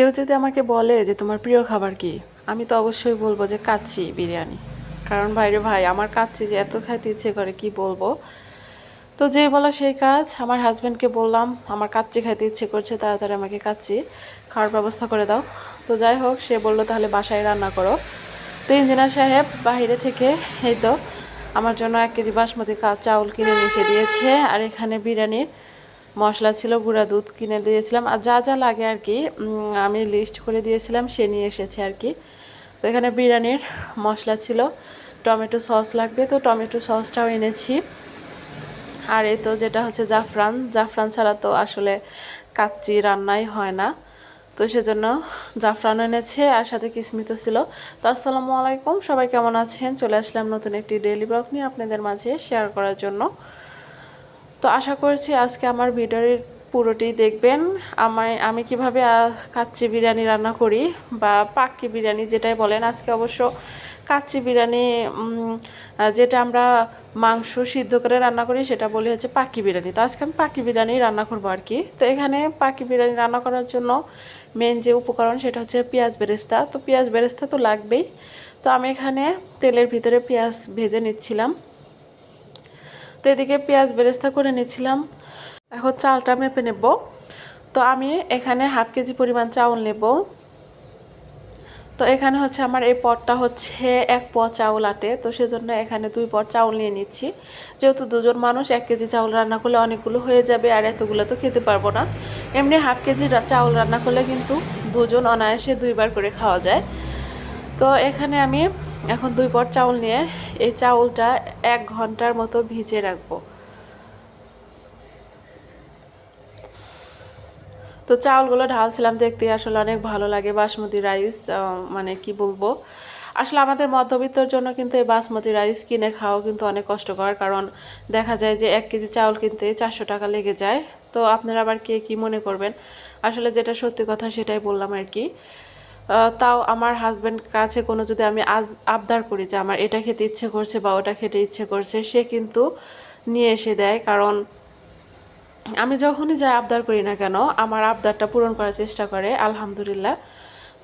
কেউ যদি আমাকে বলে যে তোমার প্রিয় খাবার কি, আমি তো অবশ্যই বলব যে কাচ্চি বিরিয়ানি। কারণ বাইরে ভাই, আমার কাচ্চি যে এত খাইতে ইচ্ছে করে, কি বলব? তো যে বলা সেই কাজ, আমার হাজব্যান্ডকে বললাম, আমার কাচ্চি খাইতে ইচ্ছে করছে, তাড়াতাড়ি আমাকে কাচ্চি খাওয়ার ব্যবস্থা করে দাও। তো যাই হোক, সে বলল, তাহলে বাসায় রান্না করো। তো ইঞ্জিনিয়ার সাহেব বাইরে থেকে, এই তো, আমার জন্য এক কেজি বাসমতি চাউল কিনে মিশে দিয়েছে, আর এখানে বিরিয়ানির মশলা ছিল, গুঁড়া দুধ কিনে দিয়েছিলাম। আর যা যা লাগে আর কি আমি লিস্ট করে দিয়েছিলাম, সে নিয়ে এসেছে আর কি। তো এখানে বিরিয়ানির মশলা ছিল, টমেটো সস লাগবে। তো টমেটো সসটাও এনেছি। আর এই তো যেটা হচ্ছে জাফরান জাফরান ছাড়া তো আসলে কাচ্চি রান্নাই হয় না। তো সেজন্য জাফরান এনেছে, আর সাথে কিসমিত ছিল। তো আসসালামু আলাইকুম, সবাই কেমন আছেন? চলে আসলাম নতুন একটি ডেইলি ব্লগ নিয়ে আপনাদের মাঝে শেয়ার করার জন্য। তো আশা করছি আজকে আমার ভিডিওর পুরোটি দেখবেন। আমায়, আমি কীভাবে কাচ্চি বিরিয়ানি রান্না করি বা পাক্কি বিরিয়ানি যেটাই বলেন। আজকে অবশ্য কাচ্চি বিরিয়ানি যেটা আমরা মাংস সিদ্ধ করে রান্না করি সেটা বলি হচ্ছে পাকি বিরিয়ানি। তো আজকে আমি পাকি বিরিয়ানি রান্না করব আর কি। তো এখানে পাকি বিরিয়ানি রান্না করার জন্য মেন যে উপকরণ সেটা হচ্ছে পেঁয়াজ বেরেস্তা। তো পেঁয়াজ বেরেস্তা তো লাগবেই। তো আমি এখানে তেলের ভিতরে পেঁয়াজ ভেজে নিচ্ছিলাম। তো এদিকে পেঁয়াজ বেরেস্তা করে নিয়েছিলাম। এখন চালটা মেপে নেব। তো আমি এখানে হাফ কেজি পরিমাণ চাউল নেব। তো এখানে হচ্ছে আমার এই পটটা হচ্ছে এক প চাউল আটে। তো সেজন্য এখানে দুই পট চাউল নিয়ে নিচ্ছি। যেহেতু দুজন মানুষ, এক কেজি চাউল রান্না করলে অনেকগুলো হয়ে যাবে আর এতগুলো তো খেতে পারব না। এমনি হাফ কেজি চাউল রান্না করলে কিন্তু দুজন অনায়াসে দুইবার করে খাওয়া যায়। তো এখানে আমি এখন দুই পট চাউল নিয়ে এই চাউলটা এক ঘণ্টার মতো ভিজিয়ে রাখব। তো চাউলগুলো ঢালছিলাম দেখতে আসলে অনেক ভালো লাগে বাসমতি রাইস মানে কি বলব? আসলে আমাদের মধ্যবিত্তর জন্য কিন্তু এই বাসমতি রাইস কিনে খাওয়া কিন্তু অনেক কষ্টকর, কারণ দেখা যায় যে এক কেজি চাউল কিনতে চারশো টাকা লেগে যায়। তো আপনারা আবার কে কি মনে করবেন? আসলে যেটা সত্যি কথা সেটাই বললাম আর কি। তাও আমার হাজব্যান্ড কাছে কোনো যদি আমি আজ আবদার করি যে আমার এটা খেতে ইচ্ছে করছে বা ওটা খেতে ইচ্ছে করছে সে কিন্তু নিয়ে এসে দেয়। কারণ আমি যখনই যাই আবদার করি না কেন আমার আবদারটা পূরণ করার চেষ্টা করে আলহামদুলিল্লাহ।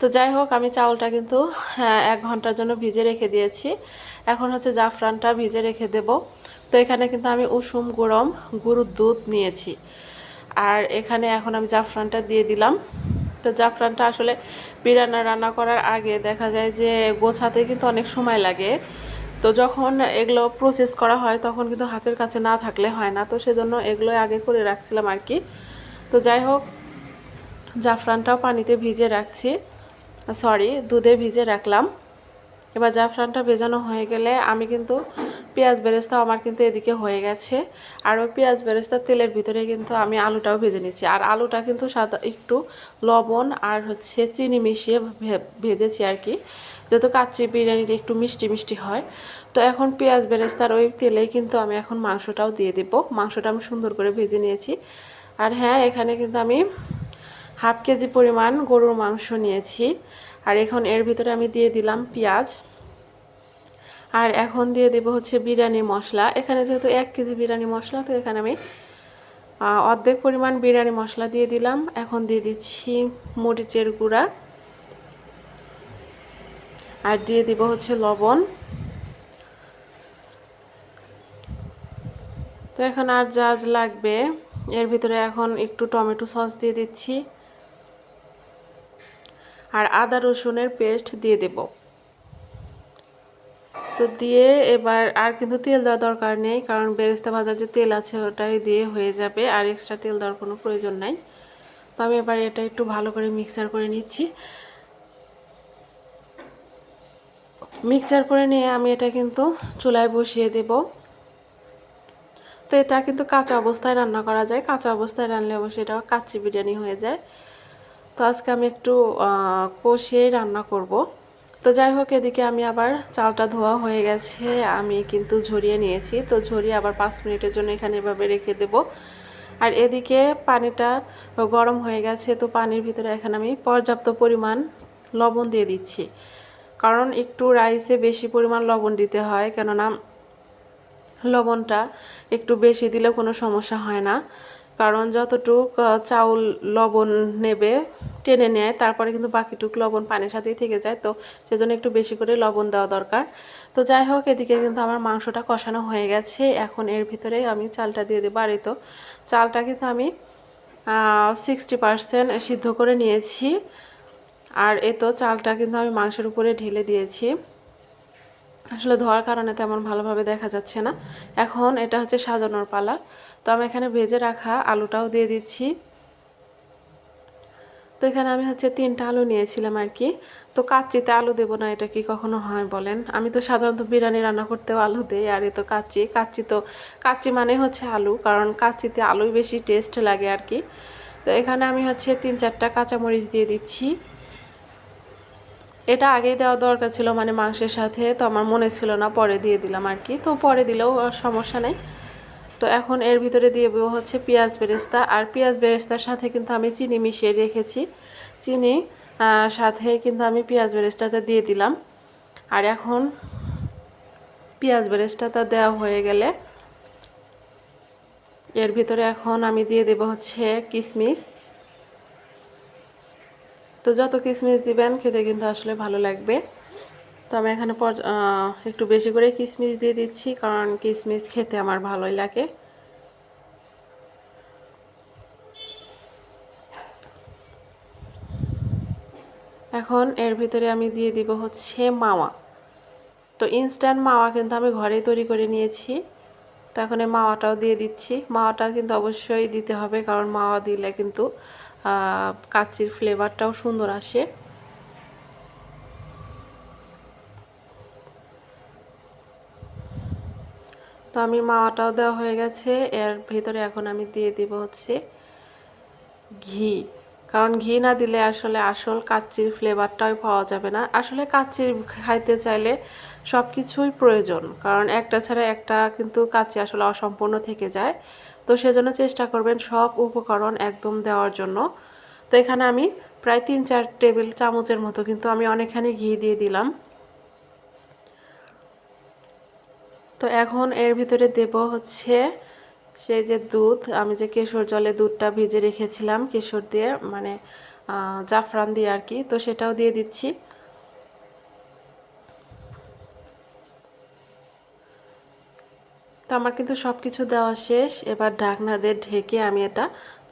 তো যাই হোক আমি চাউলটা কিন্তু হ্যাঁ, এক ঘণ্টার জন্য ভিজে রেখে দিয়েছি। এখন হচ্ছে জাফরানটা ভিজে রেখে দেব। তো এখানে কিন্তু আমি উষুম গরম গরুর দুধ নিয়েছি। আর এখানে এখন আমি জাফরানটা দিয়ে দিলাম। তো জাফরানটা আসলে বিরিয়ানি রান্না করার আগে দেখা যায় যে গোছাতে কিন্তু অনেক সময় লাগে। তো যখন এগুলো প্রসেস করা হয় তখন কিন্তু হাতের কাছে না থাকলে হয় না। তো সেজন্য এগুলো আগে করে রাখছিলাম আর কি। তো যাই হোক, জাফরানটাও পানিতে ভিজে রাখছি। সরি দুধে ভিজে রাখলাম। এবার জাফরানটা ভেজানো হয়ে গেলে আমি কিন্তু পেঁয়াজ বেরেস্তাও আমার কিন্তু এদিকে হয়ে গেছে। আর ওই পেঁয়াজ বেরেস্তার তেলের ভিতরে কিন্তু আমি আলুটাও ভেজে নিচ্ছি আর আলুটা কিন্তু সাদা একটু লবণ আর হচ্ছে চিনি মিশিয়ে ভেজেছি আর কি। যেহেতু কাচ্চি বিরিয়ানিটা একটু মিষ্টি মিষ্টি হয়। তো এখন পেঁয়াজ বেরেস্তার ওই তেলেই কিন্তু আমি এখন মাংসটাও দিয়ে দেবো। মাংসটা আমি সুন্দর করে ভেজে নিয়েছি। আর হ্যাঁ এখানে কিন্তু আমি হাফ কেজি পরিমাণ গরুর মাংস নিয়েছি। আর এখন এর ভিতরে আমি দিয়ে দিলাম পেঁয়াজ। আর এখন দিয়ে দেবো হচ্ছে বিরিয়ানি মশলা। এখানে যেহেতু এক কেজি বিরিয়ানি মশলা, তো এখানে আমি অর্ধেক পরিমাণ বিরিয়ানি মশলা দিয়ে দিলাম। এখন দিয়ে দিচ্ছি মরিচের গুঁড়া। আর দিয়ে দিব হচ্ছে লবণ। তো এখন আর যা লাগবে, এর ভিতরে এখন একটু টমেটো সস দিয়ে দিচ্ছি। আর আদা রসুনের পেস্ট দিয়ে দেব। তো দিয়ে এবার আর কিন্তু তেল দেওয়ার দরকার নেই, কারণ বেরেস্তা ভাজার যে তেল আছে ওটাই দিয়ে হয়ে যাবে, আর এক্সট্রা তেল দেওয়ার কোনো প্রয়োজন নাই। তো আমি এবার এটা একটু ভালো করে মিক্সার করে নিচ্ছি। মিক্সার করে নিয়ে আমি এটা কিন্তু চুলায় বসিয়ে দেব। তো এটা কিন্তু কাঁচা অবস্থায় রান্না করা যায়, কাঁচা অবস্থায় রান্নলে অবশ্যই এটা কাচ্চি বিরিয়ানি হয়ে যায়। তো আজকে আমি একটু কষিয়েই রান্না করব। তো যাই হোক, এদিকে আমি আবার চালটা ধোয়া হয়ে গেছে, আমি কিন্তু ঝরিয়ে নিয়েছি। তো ঝরিয়ে আবার পাঁচ মিনিটের জন্য এখানে এভাবে রেখে দেব। আর এদিকে পানিটা গরম হয়ে গেছে, তো পানির ভিতরে এখানে আমি পর্যাপ্ত পরিমাণ লবণ দিয়ে দিচ্ছি। কারণ একটু রাইসে বেশি পরিমাণ লবণ দিতে হয়, কেননা লবণটা একটু বেশি দিলে কোনো সমস্যা হয় না। কারণ যতটুক চাউল লবণ নেবে টেনে নেয়, তারপরে কিন্তু বাকিটুক লবণ পানির সাথেই থেকে যায়, তো সেজন্য একটু বেশি করে লবণ দেওয়া দরকার। তো যাই হোক, এদিকে কিন্তু আমার মাংসটা কষানো হয়ে গেছে, এখন এর ভিতরে আমি চালটা দিয়ে দেবো। আর তো চালটা কিন্তু আমি সিক্সটি পারসেন্ট সিদ্ধ করে নিয়েছি, আর এ তো চালটা কিন্তু আমি মাংসের উপরে ঢেলে দিয়েছি। আসলে ধোয়ার কারণে তেমন ভালোভাবে দেখা যাচ্ছে না। এখন এটা হচ্ছে সাজানোর পালা। তো আমি এখানে ভেজে রাখা আলুটাও দিয়ে দিচ্ছি। এখানে আমি হচ্ছে তিনটা আলু নিয়েছিলাম আর কি। তো কাচ্চিতে আলু দেবো না, এটা কি কখনো হয় বলেন? আমি তো সাধারণত বিরিয়ানি রান্না করতেও আলু দেই, আর এ তো কাচ্চি। কাচ্চি তো, কাচ্চি মানে হচ্ছে আলু, কারণ কাচ্চিতে আলুই বেশি টেস্ট লাগে আর কি। তো এখানে আমি হচ্ছে তিন চারটা কাঁচামরিচ দিয়ে দিচ্ছি। এটা আগেই দেওয়া দরকার ছিল মানে মাংসের সাথে, তো আমার মনে ছিল না, পরে দিয়ে দিলাম আর কি। তো পরে দিলেও সমস্যা নেই। তো এখন এর ভিতরে দিয়ে দেবো হচ্ছে পেঁয়াজ বেরেস্তা। আর পেঁয়াজ বেরেস্তার সাথে কিন্তু আমি চিনি মিশিয়ে রেখেছি। চিনি সাথে কিন্তু আমি পেঁয়াজ বেরেস্তাটা দিয়ে দিলাম। আর এখন পেঁয়াজ বেরেস্তাটা দেওয়া হয়ে গেলে এর ভিতরে এখন আমি দিয়ে দেব হচ্ছে কিশমিশ তো যত কিশমিশ দিবেন খেতে কিন্তু আসলে ভালো লাগবে। তো আমি এখানে একটু বেশি করে কিশমিশ দিয়ে দিচ্ছি কারণ কিশমিশ খেতে আমার ভালোই লাগে। এখন এর ভিতরে আমি দিয়ে দিব হচ্ছে মাওয়া। তো ইনস্ট্যান্ট মাওয়া কিন্তু আমি ঘরেই তৈরি করে নিয়েছি। তো এখন এই মাওয়াটাও দিয়ে দিচ্ছি। মাওয়াটা কিন্তু অবশ্যই দিতে হবে কারণ মাওয়া দিলে কিন্তু আহ, কাচ্চির ফ্লেভারটাও সুন্দর আসে। তো আমি মাওয়াটাও দেওয়া হয়ে গেছে। এর ভিতরে এখন আমি দিয়ে দিব হচ্ছে ঘি। কারণ ঘি না দিলে আসলে আসল কাচ্চির ফ্লেভারটাই পাওয়া যাবে না। আসলে কাচ্চির খাইতে চাইলে সব কিছুই প্রয়োজন। কারণ একটা ছাড়া একটা কিন্তু কাচ্চি আসলে অসম্পূর্ণ থেকে যায়। তো সেজন্য চেষ্টা করবেন সব উপকরণ একদম দেওয়ার জন্য। তো এখানে আমি প্রায় তিন চার টেবিল চামচের মতো কিন্তু আমি অনেকখানি ঘি দিয়ে দিলাম। তো এখন এর ভিতরে দেব হচ্ছে সেই যে দুধ, আমি যে কেশর জলে দুধটা ভিজে রেখেছিলাম কেশর দিয়ে মানে জাফরান দিয়ে আর কি, তো সেটাও দিয়ে দিচ্ছি। তো আমার কিন্তু সব কিছু দেওয়া শেষ, এবার ঢাকনা দিয়ে ঢেকে আমি এটা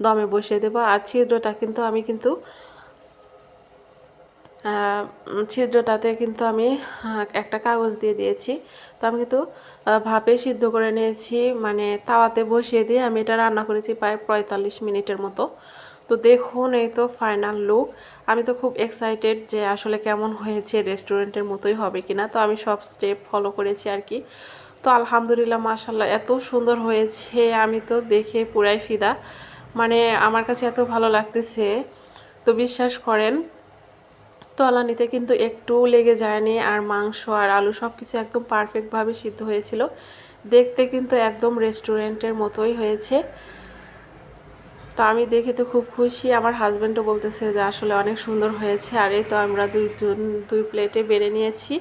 দমে বসিয়ে দেবো। আর ছিদ্রটা কিন্তু আমি কিন্তু ছিদ্রটাতে কিন্তু আমি একটা কাগজ দিয়ে দিয়েছি। তো আমি কিন্তু ভাপে সিদ্ধ করে নিয়েছি। মানে তাওয়াতে বসিয়ে দিয়ে আমি এটা রান্না করেছি প্রায় পঁয়তাল্লিশ মিনিটের মতো। তো দেখুন, এই তো ফাইনাল লুক আমি তো খুব এক্সাইটেড যে আসলে কেমন হয়েছে রেস্টুরেন্টের মতোই হবে কিনা। তো আমি সব স্টেপ ফলো করেছি আর কি। তো আলহামদুলিল্লাহ মাশাল্লাহ এত সুন্দর হয়েছে। আমি তো দেখে পুরাই ফিদা। মানে আমার কাছে এত ভালো লাগতেছে। তো বিশ্বাস করেন তলানিতে কিন্তু একটু লেগে যায়নি আর মাংস আর আলু সব কিছু একদম পারফেক্টভাবে সিদ্ধ হয়েছিল। দেখতে কিন্তু একদম রেস্টুরেন্টের মতোই হয়েছে। তো আমি দেখে তো খুব খুশি। আমার হাজব্যান্ডও বলতেছে যে আসলে অনেক সুন্দর হয়েছে। আর এই তো আমরা দুইজন, দুই প্লেটে বেড়ে নিয়েছি।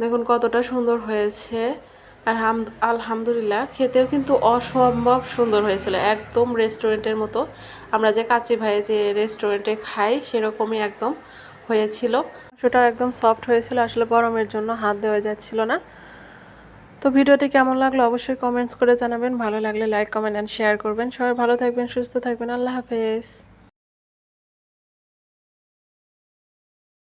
দেখুন কতটা সুন্দর হয়েছে। আর হাম, আলহামদুলিল্লাহ, খেতেও কিন্তু অসম্ভব সুন্দর হয়েছিল। একদম রেস্টুরেন্টের মতো। আমরা যে কাচি ভাইয়ে যে রেস্টুরেন্টে খাই, সেরকমই একদম হয়েছিল। সেটাও একদম সফট হয়েছিল, আসলে গরমের জন্য হাত দেওয়া যাচ্ছিল না। তো ভিডিওটি কেমন লাগল অবশ্যই কমেন্টস করে জানাবেন। ভালো লাগলে লাইক কমেন্ট অ্যান্ড শেয়ার করবেন। সবাই ভালো থাকবেন, সুস্থ থাকবেন। আল্লাহ হাফেজ।